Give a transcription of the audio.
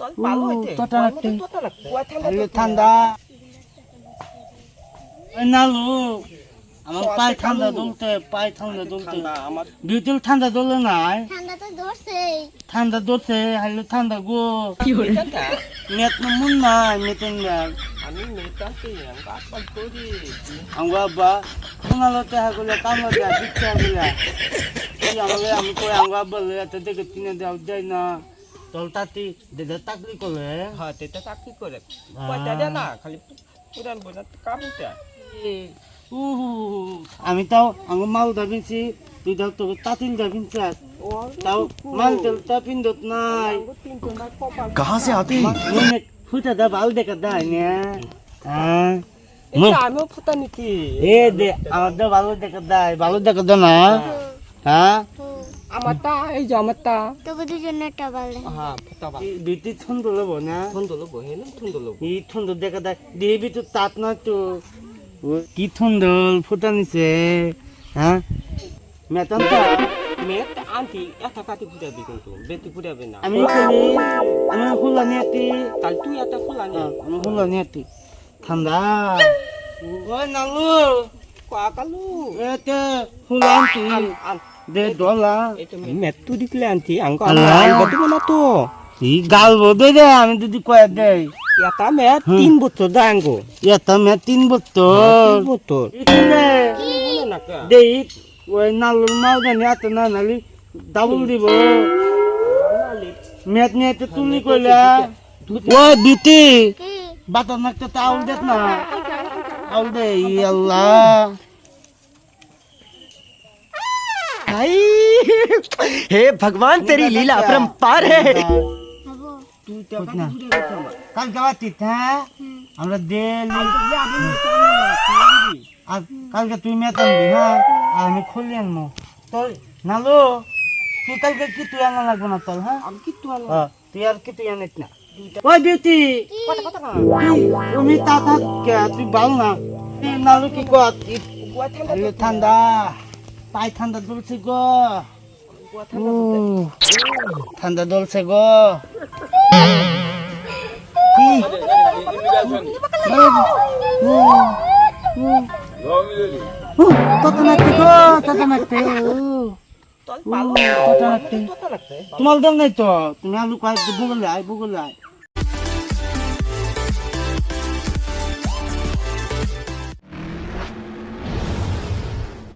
তল ভালো হইতে। তোতা লাগতে। তোতা লাগতে। কুয়া ঠান্ডা নালু আমার পায়ে ঠান্ডা দুলতে পায়ে ঠান্ডা দুলতে। আমার বিউটিল ঠান্ডা দোলে নাই। ঠান্ডা তো ধরছেই ঠান্ডা দোলতে হাইলে ঠান্ডা গো। মেয়েটা মেট না মুন নাই মেটেন আমি করি। আঙ্গু আব্বা শোনালোতে হাগুলে কামলাতে দিচ্ছে হাগুলা এই আমাকে আমি কই আঙ্গু আব্বা লই এত দেখে কিনে দেওয়া যায় না। তলতাতি দেদে তাকলি করে? হ্যাঁ দেদে তাকলি করে। হ্যাঁ। পয়সা দে না খালি পুরান বোঝা কামটা। আমি তাও আঙ্গ মাল দাবিনছি তুই তাও তোকে তাতিল দাবিনছাস তাও মাল তেল তাপিন্দত নাই। কাহা সে আতি ফুটা দা ভালো দেখা দাই না। হ্যাঁ। আমিও ফুটা নিতি। এ দে আমার ভালো দেখা দাই ভালো দেখা দা না। হ্যাঁ।, হ্যাঁ।, হ্যাঁ। আমারটা এই যে আমারটা। তবু দুজনে একটা বালে। হ্যাঁ ফুটা বা বিটি ছন্দ লব না? না থন্ডলো ই থন্দ দেখা দাই দেবি তো তাত না তো ও, কি থন্দল ফুটা নিছে। হ্যাঁ? আন্টি এটা কাটি ফুটাবি কিন্তু বেটি ফুটাবে না। আমি করি আমি ফুলা নিয়াতি তাহলে তুই একটা ফুলা নে আমি ফুলা নিয়াতি ঠান্ডা। ওই নালু কোয়া এতে ফুলা আনতি আন। দে ডলা। তুই দিকলে আল্লাহ। আঙ্গ দিব না তো। ই গাল বদে দে আমি যদি কয়ে দেই। এটা মেট তিন বছর দা আঙ্গ। এটা মে তিন তিন বছর। বছর না কা? দেই ওই নালুর মাল জানি এত না নালি ডাবল দিব। মেট নিয়ে তো তুলি কইলা। ও দিতি বাতার নাকতে তো আউল দেত না। আউল দে ই আল্লাহ। हे भगवान तेरी लीला अपरम पार है। कल दवा तीता हमरा दे अब कल के तू मैं तन बिहा आ हमें खोल लेन मो तो नालो तू कल के की तू आना लगबो ना तल हाँ? अब की तू आना तू यार की तू आना इतना ओए ब्यूटी! पता पता ना उमी ताता क्या? तू बाल ना? नालो की को ठंडा পায়ে ঠান্ডা দলছে গো। ঠান্ডা দলছে গো তোমার দল নাই তো? তুমি আলু কয়েক বুগল আয় বুগল আয়